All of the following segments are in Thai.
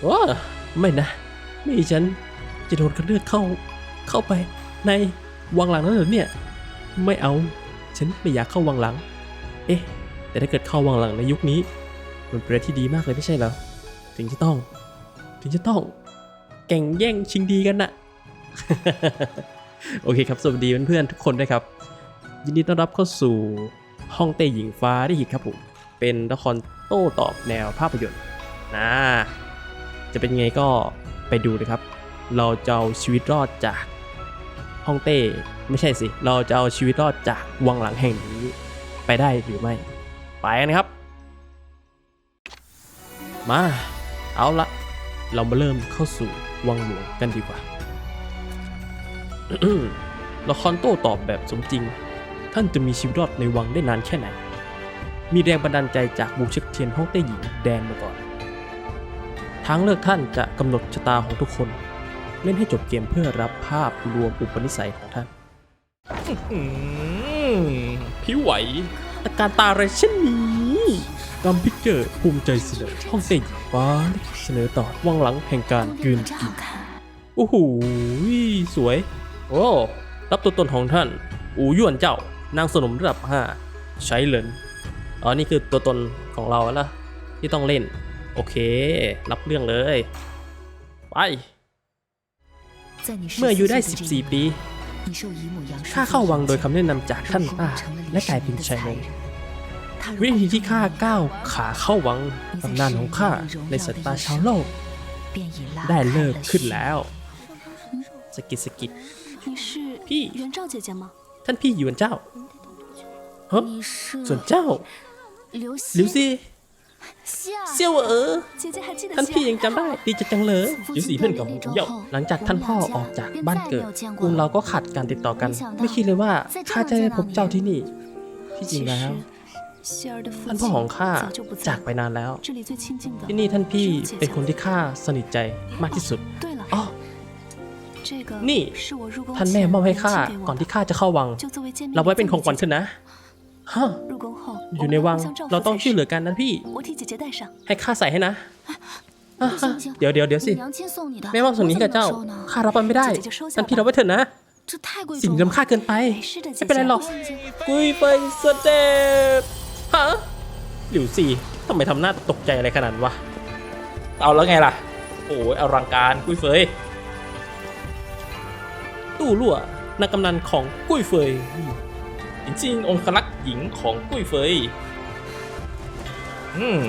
โอ้ไม่นะ ไม่ฉันจะโดนคัดเลือกเข้า เข้าไปในวังหลังนั้นเหรอเนี่ย ไม่เอา ฉันไม่อยากเข้าวังหลัง เอ๊ะ แต่ถ้าเกิดเข้าวังหลังในยุคนี้ มันเป็นอะไรที่ดีมากเลยไม่ใช่เหรอ ถึงจะต้อง ถึงจะต้องแก่งแย่งชิงดีกันน่ะ โอเคครับ สวัสดีเพื่อนๆทุกคนด้วยครับ ยินดีต้อนรับเข้าสู่ห้องเต้หญิงฟ้าได้อีกครับผม เป็นละครโต้ตอบแนวภาพยนตร์นะ จะเป็นไงก็ไปดูเลยครับ เราจะเอาชีวิตรอดจากห้องเต้ไม่ใช่สิ เราจะเอาชีวิตรอดจากวังหลังแห่งนี้ไปได้หรือไม่ ไปกันครับ มา เอาละเรามาเริ่มเข้าสู่วังหลวงกันดีกว่าละครโต้ตอบแบบสมจริง ท่านจะมีชีวิตรอดในวังได้นานแค่ไหน มีแรงบันดาลใจจากบูเช็คเทียนห้องเต้หญิงแดนมาก่อน ทางเลือกท่านจะกำหนดชะตาของทุกคน เล่นให้จบเกมเพื่อรับภาพรวมอุปนิสัยของท่านผิวไหว อาการตาอะไรเช่นนี้กัมพิกเกอร์ภูมิใจเสนอห้องเต้หญิงฟ้าเสนอต่อวังหลังแห่งการกลืนกินโอ้โหสวย โอ้รับตัวตนของท่าน อูหยวนเจ้า นางสนมระดับ 5 ใช้เหรินอ๋อนี่คือตัวตนของเราแล้วที่ต้องเล่น โอเค รับเรื่องเลย ไป เมื่ออยู่ได้ 14 ปีข้าเข้าวังโดยคำแนะนำจากท่านป้าและกลายเป็นชายหนุ่มวิธีที่ข้าก้าวขาเข้าวังตำนานของข้าในสายตาชาวโลก ได้เลิกขึ้นแล้วสกิดสกิดพี่ท่านพี่หยวนเจ้าเฮ้ส่วนเจ้าหลิวซี่ เซียวเออท่านพี่ยังจำได้ดีจังเลยอยู่สีเพื่อนกับผมเยอะหลังจากท่านพ่อออกจากบ้านเกิดกลุ่มเราก็ขาดการติดต่อกัน ไม่คิดเลยว่าข้าจะได้พบเจ้าที่นี่ ที่จริงแล้วท่านพ่อของข้าจากไปนานแล้ว ที่นี่ท่านพี่เป็นคนที่ข้าสนิทใจมากที่สุดอ๋อนี่ท่านแม่มอบให้ข้าก่อนที่ข้าจะเข้าวัง เราไว้เป็นของขวัญเถอะนะ ฮะอยู่ในวัง เราต้องช่วยเหลือกันนะพี่ ให้ข้าใส่ให้นะ เดี๋ยวเดี๋ยวเดี๋ยวสิ แม่ว่าส่งนี้กับเจ้า ข้ารับมันไม่ได้นั่นพี่เราไว้เถอะนะ สิ่งล้ำค่าเกินไป ไม่เป็นไรหรอก กุยไปสเตปฮะหลิวสี่ทำไมทำหน้าตกใจอะไรขนาดวะ เอาแล้วไงล่ะ โอ้ยอลังการกุยเฟย ตู้รั่วนักกำนันของกุ้ยเฟย จริงๆ องคลักหญิงของกุ้ยเฟย อืม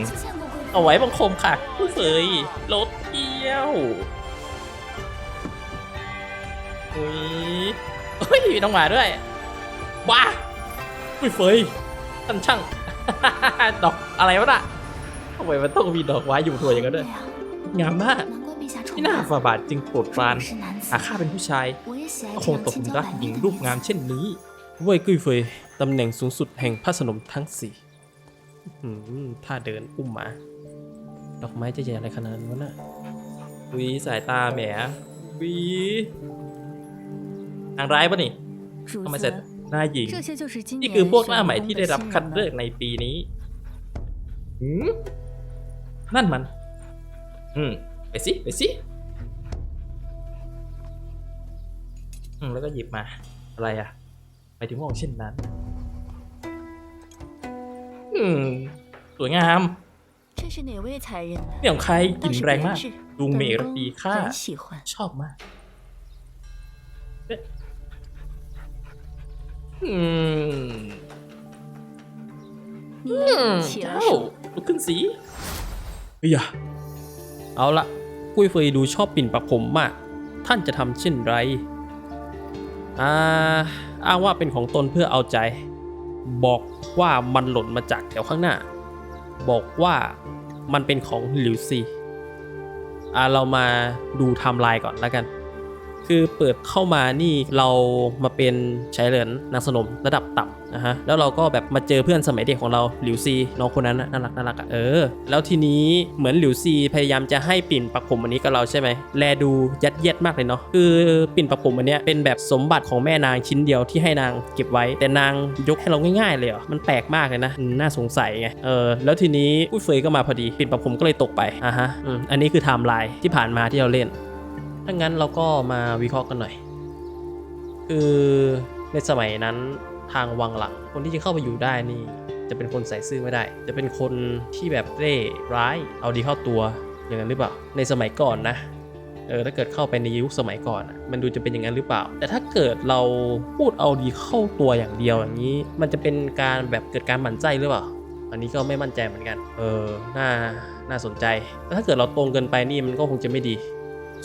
เอาไว้บังคมค่ะ กุ้ยเฟยรถเที่ยวอุ้ยเฮ้ยมีน้องหมาด้วยว้ากุ้ยเฟยท่านช่าง ดอกอะไรวะน่ะเอาไว้มันต้องมีดอกไว้อยู่ตัวอย่างนั้นด้วย งามมากที่หน้าฝ่าบาทจึงโปรดปรานหาข้าเป็นผู้ชายก็คงตกหลุมรักหญิงรูปงามเช่นนี้ เว่ยกุ้ยเฟยตำแหน่งสูงสุดแห่งพระสนมทั้งสี่ท่าเดินอุ้มหมา ดอกไม้จะใหญ่อะไรขนาดนั้นนะวีสายตาแหมวีอังร้ายปะนี่ทำไมเสร็หน้าหญิงนี่คือพวกหน้าใหม่ที่ได้รับคัดเลือกในปีนี้นั่นมัน อืม ไปสิ ไปสิ อืม แล้วก็หยิบมา อะไรอะ ไปถึงมองเช่นนั้น อืม สวยงาม 这是哪位才人呢？ นี่ของใครกลิ่น 倒是 แรงมาก 别致 ลุงเมรตี 本 ข้า 宫很喜欢。 ชอบมากเอ๊ะอืม 你 อืม 起了 เจ้า 手， ลุกขึ้นสิเฮ้ยอะเอาละกุ้ยเฟยดูชอบปิ่นปักผมมาก ท่านจะทำเช่นไร อ่าอ้างว่าเป็นของตนเพื่อเอาใจ บอกว่ามันหล่นมาจากแถวข้างหน้า บอกว่ามันเป็นของหลิวซีอ่าเรามาดูไทม์ไลน์ก่อนแล้วกัน คือเปิดเข้ามานี่เรามาเป็นชายเหลินนางสนมระดับต่ำนะฮะแล้วเราก็แบบมาเจอเพื่อนสมัยเด็กของเราหลิวซีน้องคนนั้นน่ารักน่ารักอะเออ แล้วทีนี้เหมือนหลิวซีพยายามจะให้ปิ่นปักผมอันนี้กับเราใช่ไหมแลดูยัดเยียดมากเลยเนาะคือปิ่นปักผมอันเนี้ยเป็นแบบสมบัติของแม่นางชิ้นเดียวที่ให้นางเก็บไว้ แต่นางยกให้เราง่ายๆเลยเหรอมันแปลกมากเลยนะน่าสงสัยไงเออแล้วทีนี้อุ้ยเฟยก็มาพอดีปิ่นปักผมก็เลยตกไปอะฮะอันนี้คือไทม์ไลน์ที่ผ่านมาที่เราเล่น ถ้างั้นเราก็มาวิเคราะห์กันหน่อย คือในสมัยนั้นทางวังหลังคนที่จะเข้าไปอยู่ได้นี่ จะเป็นคนใส่ซื่อไม่ได้ จะเป็นคนที่แบบเร่ร้าย เอาดีเข้าตัวอย่างนั้นหรือเปล่า ในสมัยก่อนนะเออถ้าเกิดเข้าไปในยุคสมัยก่อนมันดูจะเป็นอย่างนั้นหรือเปล่า แต่ถ้าเกิดเราพูดเอาดีเข้าตัวอย่างเดียวอย่างนี้ มันจะเป็นการแบบเกิดการหมั่นไส้หรือเปล่า อันนี้ก็ไม่มั่นใจเหมือนกัน เออน่าน่าสนใจแต่ถ้าเกิดเราตรงเกินไปนี่มันก็คงจะไม่ดี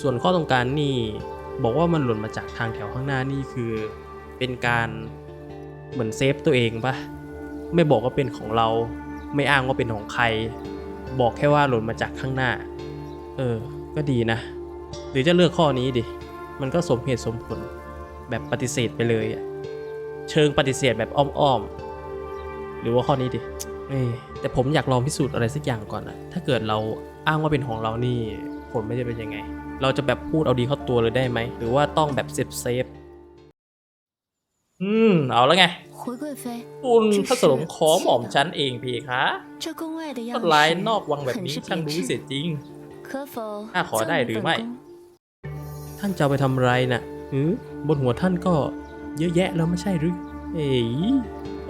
ส่วนข้อต้องการนี่บอกว่ามันหล่นมาจากทางแถวข้างหน้านี่คือ เป็นการเหมือนเซฟตัวเองปะไม่บอกว่าเป็นของเราไม่อ้างว่าเป็นของใคร บอกแค่ว่าหล่นมาจากข้างหน้า เออ ก็ดีนะ หรือจะเลือกข้อนี้ดิ มันก็สมเหตุสมผลแบบปฏิเสธไปเลยอะเชิงปฏิเสธแบบอ้อมๆ หรือว่าข้อนี้ดิแต่ผมอยากลองพิสูจน์อะไรสักอย่างก่อนอะถ้าเกิดเราอ้างว่าเป็นของเรานี่ ผลมันจะเป็นยังไง เราจะแบบพูดเอาดีเข้าตัวเลยได้ไหม หรือว่าต้องแบบเซฟเซฟอืม เอาแล้วไง คุณพระสนมขอหม่อมฉันเองพี่คะถ้าลายนอกวังแบบนี้ช่างรู้เสียจริงข้าขอได้หรือไม่ ท่านจะไปทำไรนะ่ะหือบนหัวท่านก็เยอะแยะแล้วไม่ใช่หรือ เอ๋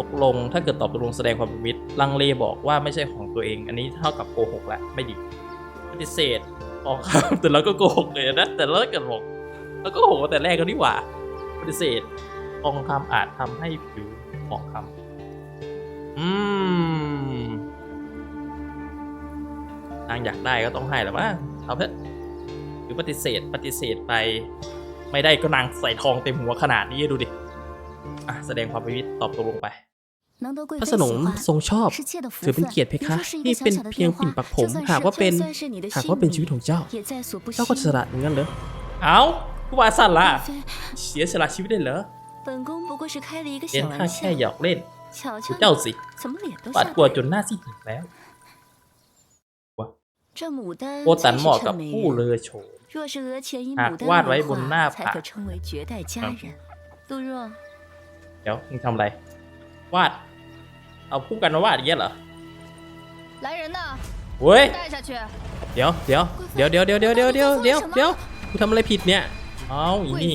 ตกลงถ้าเกิดตอบตกลงแสดงความป็นมิตรลังเลบอกว่าไม่ใช่ของตัวเอง อันนี้เท่ากับโกหกละไม่ดีปฏิเสธ ออครับ แต่เราก็โกหกเลยนะ แต่เราก็บอกเราก็โกหกแต่แรกก็นี่หว่าปฏิเสธทองคำอาจทำให้ผิวหมองคำอืมนางอยากได้ก็ต้องให้แหละว่าเอาเถอะหรือปฏิเสธปฏิเสธไป ไม่ได้ก็นางใส่ทองเต็มหัวขนาดนี้ดูดิอะแสดงความประมิตรตอบตกลงไป พระสนมทรงชอบถือเป็นเกียรติเพคะนี่เป็นเพียงปิ่นปักผม หากว่าเป็นหากว่าเป็นชีวิตของเจ้า เจ้าก็สละเหมือนกันเหรอเอ้าผู้ว่าสั่นละเสียสละชีวิตได้เหรอเป็นข้าแค่หยอกเล่นเจ้าสิปัดกลัวจนหน้าซีดแล้วโอตันเหมาะกับผู้เลอโฉมหากวาดไว้บนหน้าผากเดี๋ยวมึงทำอะไร วาด เอาคู่กันมาวาดาเงี้ยเหรอเว้ยเดี๋ยวเดี๋ยวเดี๋ยวเดี๋ยวเดี๋ยวเดี๋ยวเดี๋ยวเดี๋ยวเดี๋ยวเดี๋ยวกูทำอะไรผิดเนี่ยเอาอีนี่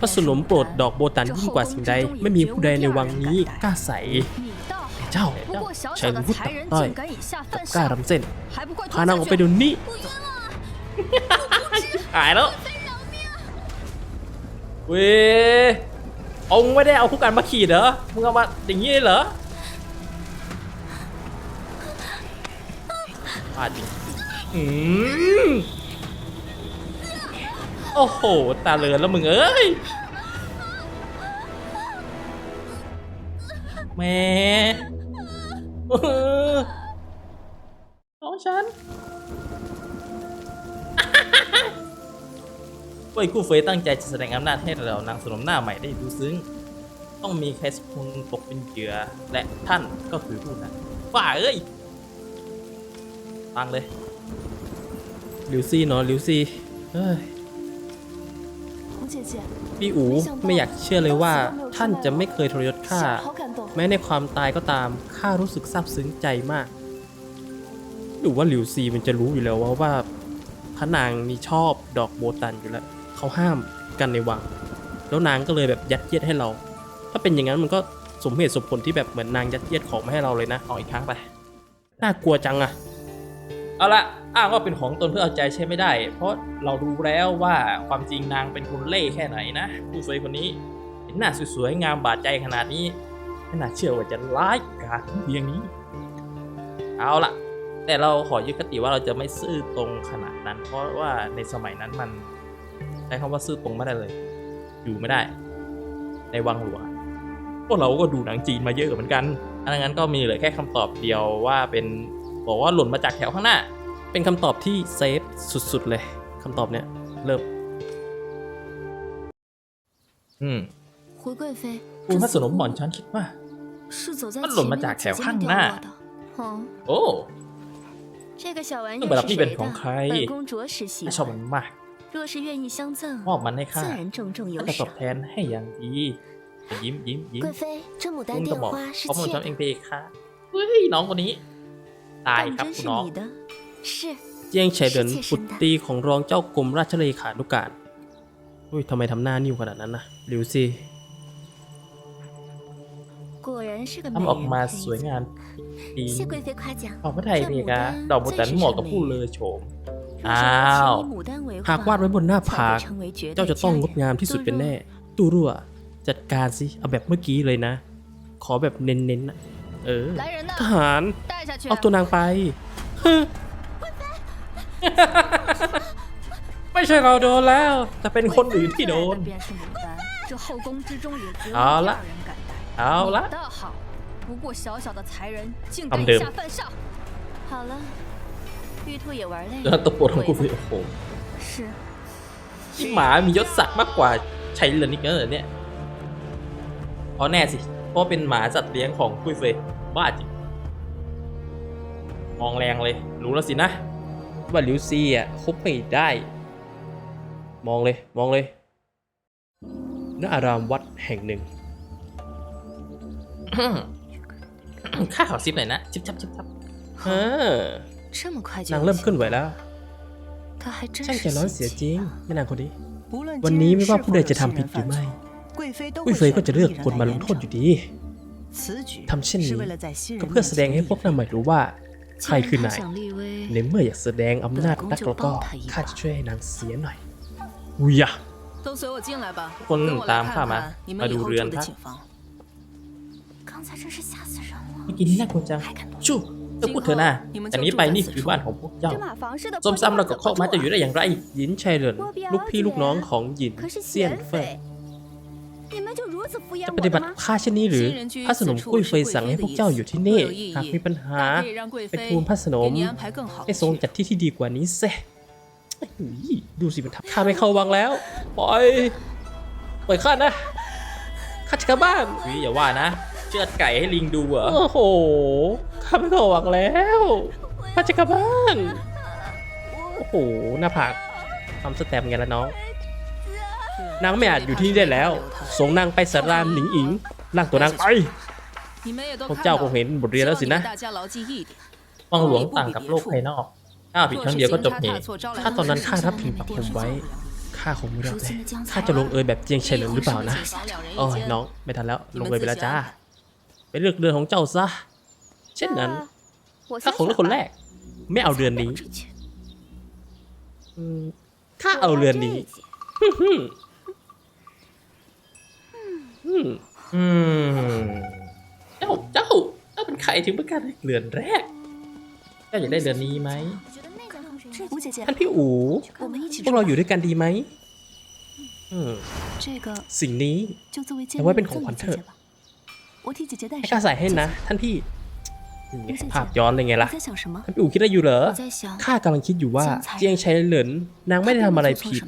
พระสนมโปรดดอกโบตันยิ่งกว่าสิ่งใดไม่มีผู้ใดในวังนี้กล้าใสเจ้าชายผู้ตัดต้อยกล้ารำเส้นพานางออกไปเดี๋ยวนี่หายแล้วเว้ยองไม่ได้เอาคู่กันมาขี่เหรอมึงเอามาอย่างนี้เหรอ พลาดจริงอืมโอ้โห ตาเลือนแล้วมึงเอ้ยแหม่เออน้องฉันเว้ยคู่เฟยตั้งใจจะแสดงอำนาจให้เรานางสนมหน้าใหม่ได้ดูซึ้ง ต้องมีใครสักคนตกเป็นเหยื่อและท่านก็คือผู้นั้นว่าเอ้ย ตั้งเลยลิวซี่เนาะลิวซี่พี่อูไม่อยากเชื่อเลยว่าท่านจะไม่เคยทรยศข้าแม้ในความตายก็ตามข้ารู้สึกซาบซึ้งใจมากหรือว่าหลิวซีมันจะรู้อยู่แล้วว่าว่าพระนางนี่ชอบดอกโบตันอยู่แล้วเขาห้ามกันในวัง แล้วนางก็เลยแบบยัดเยียดให้เรา ถ้าเป็นอย่างนั้นมันก็สมเหตุสมผลที่แบบเหมือนนางยัดเยียดของมาให้เราเลยนะออกอีกครั้งไปน่ากลัวจังอะ เอาละอ้างว่าเป็นของตนเพื่อเอาใจใช้ไม่ได้ เพราะเรารู้แล้วว่าความจริงนางเป็นคนเล่แค่ไหนนะ ผู้สวยคนนี้เห็นหน้าสวยๆงามบาดใจขนาดนี้ไม่น่าเชื่อว่าจะร้ายกาจเพียงนี้ เอาละแต่เราขอยึดคติว่าเราจะไม่ซื่อตรงขนาดนั้น เพราะว่าในสมัยนั้นมันใช้คำว่าซื่อตรงไม่ได้เลย อยู่ไม่ได้ ในวังหลวงพวกเราก็ดูหนังจีนมาเยอะเหมือนกันอันนั้นก็มีเหลือแค่คำตอบเดียวว่าเป็น บอกว่าหล่นมาจากแถวข้างหน้า เป็นคำตอบที่เซฟสุดๆเลยคำตอบเนี้ยเริ่มอืมคุณพระสนมบ่อนฉันคิดว่ามันหล่นมาจากแถวข้างหน้า โอ้เครื่องรนี่เป็นของใครชอบมันมากมอบมันให้ข้าก็จะตอบแทนให้อย่างดียิ้มยิ้มยิ้มคุณกระบอกเขาเป็นจำเองไปค่ะเฮ้ยน้องคนนี้ ตายครับคุณน้องเจียงไฉเดินปุตตีของรองเจ้ากรมราชเลขานุการอุ้ยทำไมทำหน้านิ่วขนาดนั้นนะหลิวซีทำออกมาสวยงามดีออกพระไทยนี่กะดอกบุตันเหมาะกับผู้เลอโฉมอ้าวหากวาดไว้บนหน้าผากเจ้าจะต้องงดงามที่สุดเป็นแน่ ตูรั่ว จัดการสิ เอาแบบเมื่อกี้เลยนะ ขอแบบเน้นๆนะ เออ ทหาร เอาตัวนางไปไม่ใช่เราโดนแล้ว แต่เป็นคนอื่นที่โดน เอาละ เอาละทำเดิมแล้วตัวปวดของกูคือโอ้โหที่หมามียศศักดิ์มากกว่าชัยเลนิกเนอร์เนี่ยอ๋อแน่สิ เพราะเป็นหมาสัตว์เลี้ยงของกุ้ยเฟย บ้าจิมองแรงเลย รู้แล้วสินะ ว่าลิวซีอะคบไม่ได้ มองเลย มองเลยณอารามวัดแห่งหนึ่ง ข้าขอซิปหน่อยนะจิบจับจิบจับเออนาางเริ่มขึ้นไหวแล้วช่างใจร้อนเสียจริงแม่นางคนนี้ วันนี้ไม่ว่าผู้ใดจะทำผิดหรือไม่กุ้ยเฟยก็จะเลือกคนมาลงโทษอยู่ดี ทำเช่นนี้ก็เพื่อแสดงให้พวกนั้นหมายรู้ว่า ใครคือนายในเมื่ออยากแสดงอำนาจนักแล้วก็ข้าจะช่วยให้นางเสียหน่อยอุยะคนตามข้ามามาดูเรือนพักเมื่อกี้นี่น่ากลัวจังชู้จะพูดเถอะนะแต่นี้ไปนี่คือบ้านของพวกเจ้าซ้ำๆเรากับข้อมาจะอยู่ได้อย่างไร หยินชัยเรินลูกพี่ลูกน้องของหยินเซียนเฟย จะปฏิบัติค่าเช่นนี้หรือพระสนมกุ้ยเฟยสั่งให้พวกเจ้าอยู่ที่นี่หากมีปัญหาไปทูลพระสนมให้ทรงจัดที่ที่ดีกว่านี้เสดูสิมันทับข้าไม่เข้าวังแล้ว ปล่อย ปล่อยข้านะข้าจะกลับบ้านอย่าว่านะ เชือดไก่ให้ลิงดูเหรอ โอ้โห ข้าไม่เข้าวังแล้วข้าจะกลับบ้าน โอ้โห หน้าผากทำสแตมกันแล้วน้อง นางไม่อาจอยู่ที่นี่ได้แล้วส่งนางไปสารามหนิงอิงลากตัวนางไปพวกเจ้าคงเห็นบทเรียนแล้วสินะวังหลวงต่างกับโลกภายนอกข้าผิดครั้งเดียวก็จบเหตุถ้าตอนนั้นข้าทับถิ่ปักผมไว้ข้าคงไม่รอดแน่ข้าจะลงเอยแบบเจียงเฉินหรือเปล่านะโอ้ยน้องไม่ทันแล้วลงเอยไปแล้วจ้าเป็นเรือกเดือนของเจ้าซะเช่นนั้นข้าคงเลือกคนแรก ไม่เอาเดือนนี้ข้าเอาเรือนนี้ อืมอืมอืมเจ้า เจ้า เจ้าเป็นใครถึงประกาศเรือนแรก เจ้าอยากได้เรือนนี้ไหม 吴姐姐 ท่านพี่อู๋ 我们一起 พวกเราอยู่ด้วยกันดีไหมอืม 这个 สิ่งนี้ 就作为见 แต่ว่า 面 เป็น 礼 ของ 赠 ขวัญ 给 เถ 姐 อะ 姐吧。我替姐姐戴 ให้ 上。 ข้าใส่ให้นะ ท่านพี่นี่ไงภาพย้อนเลยไง 你 ล่ะ 在想什么？ ท่านพี่อู๋คิดอะไรอยู่เหรอ 我在想 ข้ากำลังคิดอยู่ว่า เจียงชัยเหลินนางไม่ได้ทำอะไรผิด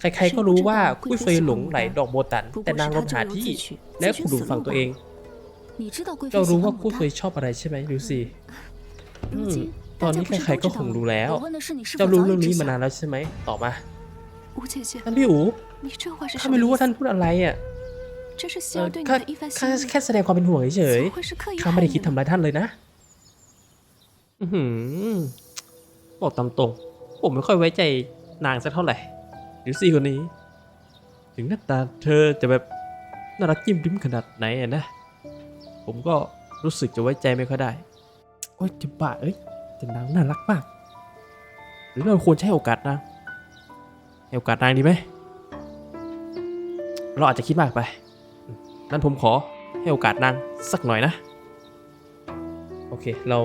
ใครๆก็รู้ว่ากุ้ยเฟยหลงไหลดอกโบตัน แต่นางลมหาที่และขุดหลุมฝังตัวเองเจ้ารู้ว่ากุ้ยเฟยชอบอะไรใช่ไหมดูสิตอนนี้ใครๆก็คงรู้แล้ว เจ้ารู้เรื่องนี้มานานแล้วใช่ไหมตอบมาท่านพี่อู๋ข้าไม่รู้ว่าท่านพูดอะไรอะข้าแค่แสดงความเป็นห่วงเฉยๆข้าไม่ได้คิดทำร้ายท่านเลยนะบอกตามตรง ผมไม่ค่อยไว้ใจนางสักเท่าไหร่ ดิวซี่คนนี้ ถึงหน้าตาเธอจะแบบน่ารักจิ้มริ้มขนาดไหนอะนะ ผมก็รู้สึกจะไว้ใจไม่ค่อยได้ โอ๊ยจะบ้าเอ้ยแต่นางน่ารักมาก หรือเราควรใช้โอกาสนางให้โอกาสนางดีไหม เราอาจจะคิดมากไป นั่นผมขอให้โอกาสนางสักหน่อยนะ โอเค เรา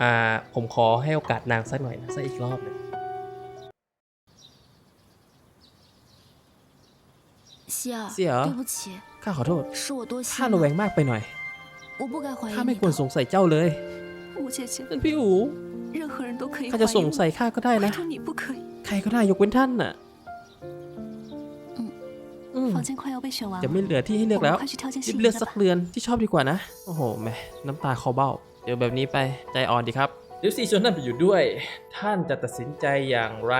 อ่า ผมขอให้โอกาสนางสักหน่อยนะสักอีกรอบหนึง 希儿，希儿对不起， ข้าขอโทษ 是我多心 ข้าระแว 了， งมากไปหน่อย 我不该怀疑 ข้าไม่ 你 ควร 的。 สงสัยเจ้าเลย 吴姐姐， ท่านพี่อู 任何人都可以 ข้า 怀 จะ 疑 สง 我， สัยข้าก็ได้ 唯 นะ 独你不可以。 ใครก็ได้ยกเว้นท่านน่ะ อืม อืม ม 房间快要被选完 จะ 了， ไม่เหลือที่ให้เลือก 我 แล้ว 们快去挑件 รี 试 บ 一 เลือก 下 สัก 吧。 เรือนที่ชอบดีกว่านะ โอ้โหแหม่น้ำตาคอเบ้า เดี๋ยวแบบนี้ไปใจอ่อนดีครับเดี๋ยวสี่ชวนท่านไปอยู่ด้วย ท่านจะตัดสินใจอย่างไร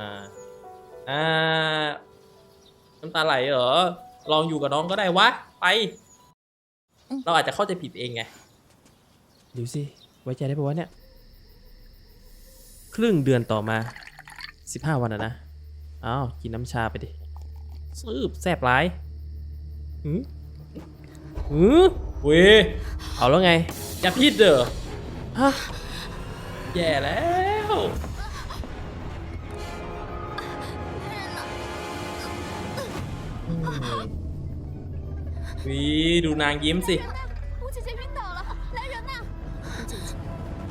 อ่า อ่าน้ำตาไหลเหรอ ลองอยู่กับน้องก็ได้วะ ไป เราอาจจะเข้าใจผิดเองไง ดูสิ ไว้ใจได้ปะวะเนี่ย ครึ่งเดือนต่อมา 15 วันอะนะ อ้าว กินน้ำชาไปดิซืบแซบร้ายหืมหืมเว้ยเอาแล้วไง อย่าพิดเด้อ ฮะ แย่แล้ว วีดูนางยิ้มสิ 吴姐姐晕倒了，来人呐！吴姐姐，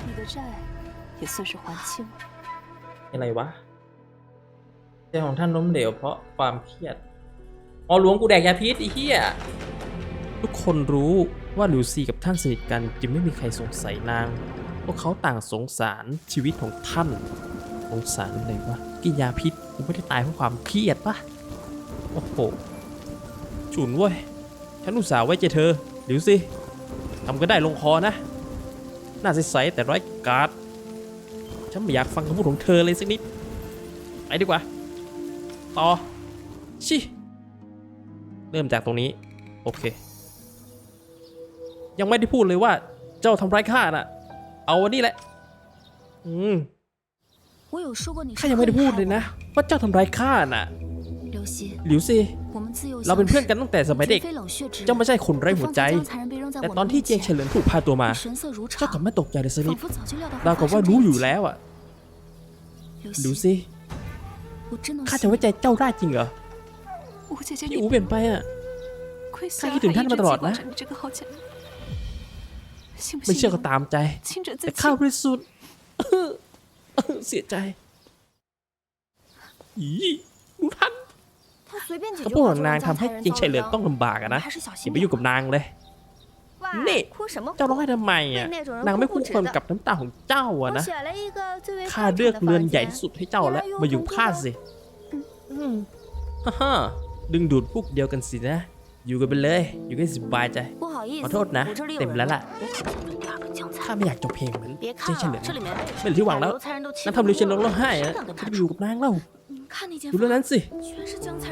你的债也算是还清。 อะไรวะใจของท่านล้มเหลวเพราะความเครียด อ๋อหลวงกูแดกยาพิษไอ้เหี้ย ทุกคนรู้ว่าหลิวซีกับท่านสนิทกันจึงไม่มีใครสงสัยนาง พวกเขาต่างสงสารชีวิตของท่าน สงสารอะไรวะ กินยาพิษกูไม่ได้ตายเพราะความเครียดปะโอ้โห ฉุนเว้ย ฉันอุตส่าห์ไว้ใจเธอหรือสิทำก็ได้ลงคอนะหน้าใสแต่ร้อยกาดฉันไม่อยากฟังคำพูดของเธอเลยสักนิด ไปดีกว่า ต่อ ชิ เริ่มจากตรงนี้ โอเค ยังไม่ได้พูดเลยว่า เจ้าทำร้ายข้าน่ะ เอาวันนี้แหละ อืมข้ายังไม่ได้พูดเลยนะ ว่าเจ้าทำร้ายข้าน่ะ หลิวซีเราเป็นเพื่อนกันตั้งแต่สมัยเด็ก เจ้าไม่ใช่คนไร้หัวใจ แต่ตอนที่เจียงเฉลิมถูกพาตัวมา เจ้ากลับไม่ตกใจเลยสนิทเราก็ว่ารู้อยู่แล้วอะหลิวซีข้าจะไว้ใจเจ้าได้จริงเหรอพี่อูเปลี่ยนไปอะข้าคิดถึงท่านมาตลอดนะไม่เชื่อก็ตามใจ แต่ข้าบริสุทธิ์เสียใจอี คำพูดของนางทำให้จิงเฉลิมต้องลำบากนะอย่าไปอยู่กับนางเลยนี่เจ้าร้องไห้ทำไมอะนางไม่คู่ควรกับน้ำตาของเจ้าอะนะข้าเลือกเรือนใหญ่ที่สุดให้เจ้าแล้วมาอยู่ข้าสิฮ่าฮ่ดึงดูดพวกเดียวกันสินะ อยู่กันไปเลย อยู่กันสบายใจ ขอโทษนะ เต็มแล้วล่ะข้าไม่อยากจบเพลงเหมือนเจ๊เฉลิมไม่หลือที่หวังแล้วนั่นทำลิวเชนร้องร้องไห้อะจะไปอยู่กับนางเล่า ดูเรื่องนั้นสิ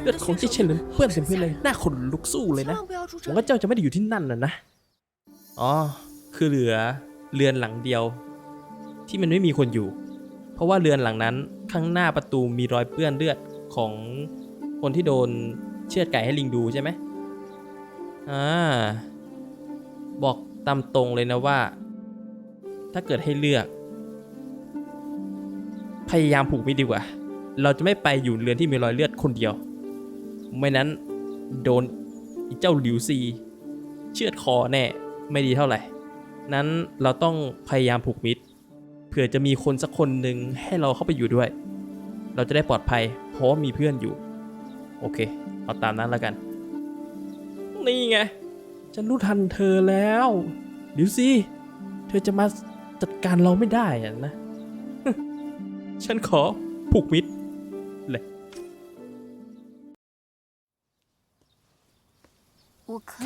เลือดของเจ้าเชนเลนเปื้อนเต็มพื้นเลยน้าขนลุกสู้เลยนะหวังว่าเจ้าจะไม่ได้อยู่ที่นั่นนะนะอ๋อคือเหลือเรือนหลังเดียว ที่มันไม่มีคนอยู่ เพราะว่าเรือนหลังนั้นข้างหน้าประตูมีรอยเปื้อนเลือดของคนที่โดนเชือดไก่ให้ลิงดูใช่ไหมอ่าบอกตามตรงเลยนะว่า ถ้าเกิดให้เลือก พยายามผูกไม่ดีกว่า เราจะไม่ไปอยู่เรือนที่มีรอยเลือดคนเดียว ไม่นั้นโดนเจ้าหลิวซีเชือดคอแน่ไม่ดีเท่าไหร่ นั้นเราต้องพยายามผูกมิตรเผื่อจะมีคนสักคนหนึ่งให้เราเข้าไปอยู่ด้วย เราจะได้ปลอดภัย เพราะมีเพื่อนอยู่ โอเค เอาตามนั้นแล้วกัน นี่ไง ฉันรู้ทันเธอแล้วหลิวซีเธอจะมาจัดการเราไม่ได้อะนะ ฉันขอผูกมิตร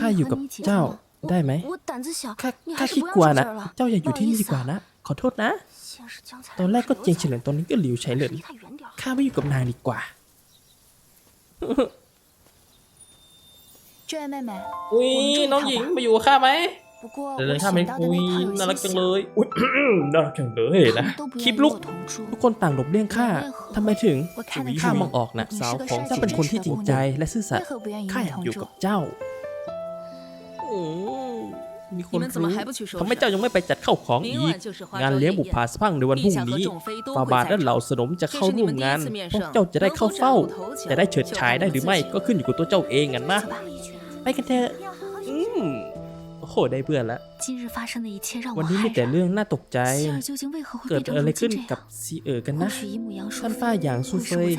ข้าอยู่กับเจ้าได้ไหมข้าข้าขี้กลัวนะ เจ้าอย่าอยู่ที่นี่ดีกว่านะ ขอโทษนะ ตอนแรกก็เจียงเฉลินตอนนี้ก็หลิวเฉลินข้าไม่อยู่กับนางดีกว่าอุ้ยน้องหญิงมาอยู่กับข้าไหมเดี๋ยวข้าไม่คุยน่ารักจังเลยอุ้ยน่ารักจังเลยนะ คลิปลุกทุกคนต่างหลบเลี่ยงข้าทำไมถึงข้ามองออกนะสาวของเจ้าเป็นคนที่จริงใจและซื่อสัตย์ข้าอยากอยู่กับเจ้า มีคนรู้ทำไมเจ้ายังไม่ไปจัดเข้าของอีก งานเลี้ยงบุปผาสพังในวันพรุ่งนี้ฟาบาทและเหล่าสนมจะเข้าร่วมงาน พวกเจ้าจะได้เข้าเฝ้า จะได้เฉิดฉายได้หรือไม่ก็ขึ้นอยู่กับตัวเจ้าเองกันนะ ไปกันเถอะอืมโอ้โหได้เพื่อนละวันนี้มีแต่เรื่องน่าตกใจ เกิดอะไรขึ้นกับซีเอ๋อกันนะท่านป้าอย่างซูเฟย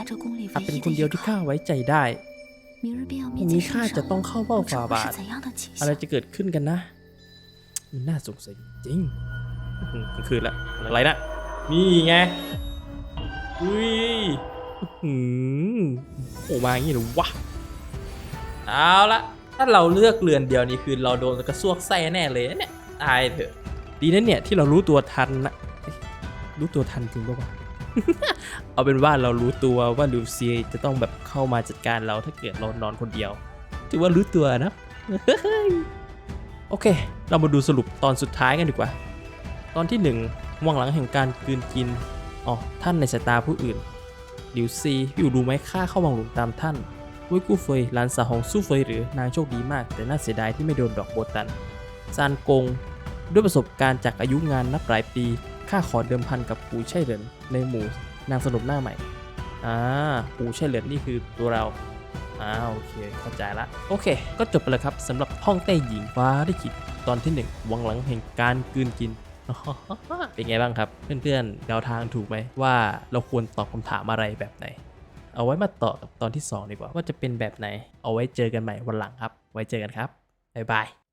อาจเป็นคนเดียวที่ข้าไว้ใจได้ พรุ่งนี้ข้าจะต้องเข้าเฝ้าฝ่าบาท อะไรจะเกิดขึ้นกันนะ มันน่าสงสัยจริงกลางคืนละอะไรนะ นี่ไง อุ้ยโอ้มาอย่างนี้หรอวะ เอาละถ้าเราเลือกเรือนเดียวนี้คือเราโดนกระซวกไส้แน่เลยเนี่ย ตายเถอะ ดีนะเนี่ยที่เรารู้ตัวทันนะรู้ตัวทันจริงปะวะ เอาเป็นว่าเรารู้ตัวว่าลูเซียจะต้องแบบเข้ามาจัดการเราถ้าเกิดเรานอนคนเดียว ถือว่ารู้ตัวนะ โอเค เรามาดูสรุปตอนสุดท้ายกันดีกว่า ตอนที่หนึ่งวังหลังแห่งการกืนกิน อ๋อ ท่านในสายตาผู้อื่นลิวซีอยู่รู้ไหมข้าเข้าวังหลวงตามท่านเว้ยกู้เฟยหลานสาวของสู้เฟยหรือนางโชคดีมาก แต่น่าเสียดายที่ไม่โดนดอกโบตันซานกงด้วยประสบการณ์จากอายุงานนับหลายปี ข้าขอเดิมพันกับปูไช่เหรินในหมู่นางสนุมหน้าใหม่ อ่า ปูไช่เหรินนี่คือตัวเรา อ่า โอเค เข้าใจละ โอเค ก็จบไปแล้วครับสำหรับห้องเต้หญิงฟ้าได้ขิดตอนที่หนึ่งวังหลังแห่งการกืนกิน เป็นไงบ้างครับ เพื่อนๆเดาทางถูกไหมว่าเราควรตอบคำถามอะไรแบบไหน เอาไว้มาต่อกับตอนที่ 2 ดีกว่าว่าจะเป็นแบบไหน เอาไว้เจอกันใหม่วันหลังครับ ไว้เจอกันครับ บ๊ายบาย